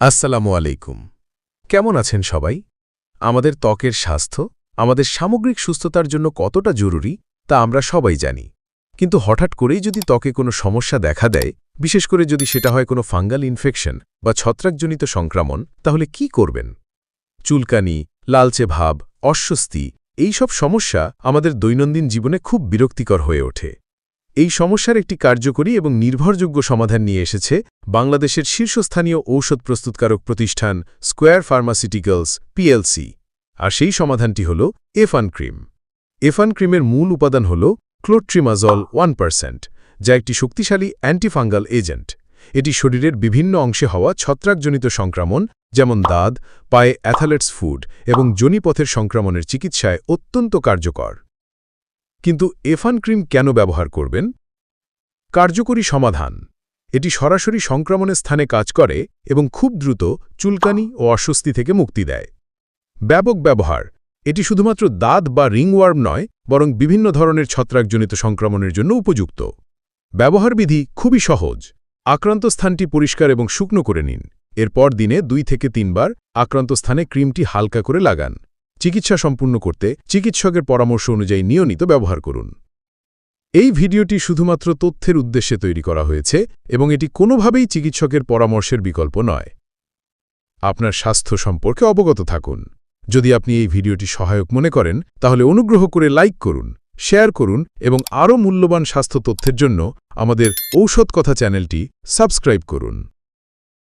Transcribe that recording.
আসসালামু আলাইকুম। কেমন আছেন সবাই? আমাদের ত্বকের স্বাস্থ্য, আমাদের সামগ্রিক সুস্থতার জন্য কতটা জরুরি, তা আমরা সবাই জানি। কিন্তু হঠাৎ করেই যদি ত্বকে কোনো সমস্যা দেখা দেয়, বিশেষ করে যদি সেটা হয় কোনো ফাঙ্গাল ইনফেকশন বা ছত্রাকজনিত সংক্রমণ, তাহলে কি করবেন? চুলকানি, লালচে ভাব, অস্বস্তি এই সব সমস্যা আমাদের দৈনন্দিন জীবনে খুব বিরক্তিকর হয়ে ওঠে। এই সমস্যার একটি কার্যকরী এবং নির্ভরযোগ্য সমাধান নিয়ে এসেছে বাংলাদেশের শীর্ষস্থানীয় ঔষধ প্রস্তুতকারক প্রতিষ্ঠান স্কোয়ার ফার্মাসিউটিক্যালস, পিএলসি। আর সেই সমাধানটি হল এফান ক্রিম। এফান ক্রিমের মূল উপাদান হল ক্লোট্রিমাজল ওয়ান পার্সেন্ট, যা একটি শক্তিশালী অ্যান্টিফাঙ্গাল এজেন্ট। এটি শরীরের বিভিন্ন অংশে হওয়া ছত্রাকজনিত সংক্রমণ, যেমন দাঁত, পায়ে অ্যাথালেটস ফুড এবং জনিপথের সংক্রমণের চিকিৎসায় অত্যন্ত কার্যকর। কিন্তু এফান ক্রিম কেন ব্যবহার করবেন? কার্যকরী সমাধান। এটি সরাসরি সংক্রমণের স্থানে কাজ করে এবং খুব দ্রুত চুলকানি ও অস্বস্তি থেকে মুক্তি দেয়। ব্যাপক ব্যবহার। এটি শুধুমাত্র দাঁত বা রিংওয়ার্ম নয়, বরং বিভিন্ন ধরনের ছত্রাকজনিত সংক্রমণের জন্য উপযুক্ত। ব্যবহারবিধি খুবই সহজ। আক্রান্ত স্থানটি পরিষ্কার এবং শুকনো করে নিন। এরপর দিনে দুই থেকে তিনবার আক্রান্ত স্থানে ক্রিমটি হালকা করে লাগান। চিকিৎসা সম্পূর্ণ করতে চিকিৎসকের পরামর্শ অনুযায়ী নিয়মিত ব্যবহার করুন। এই ভিডিওটি শুধুমাত্র তথ্যের উদ্দেশ্যে তৈরি করা হয়েছে এবং এটি কোনোভাবেই চিকিৎসকের পরামর্শের বিকল্প নয়। আপনার স্বাস্থ্য সম্পর্কে অবগত থাকুন। যদি আপনি এই ভিডিওটি সহায়ক মনে করেন, তাহলে অনুগ্রহ করে লাইক করুন, শেয়ার করুন এবং আরও মূল্যবান স্বাস্থ্য তথ্যের জন্য আমাদের ঔষধ কথা চ্যানেলটি সাবস্ক্রাইব করুন।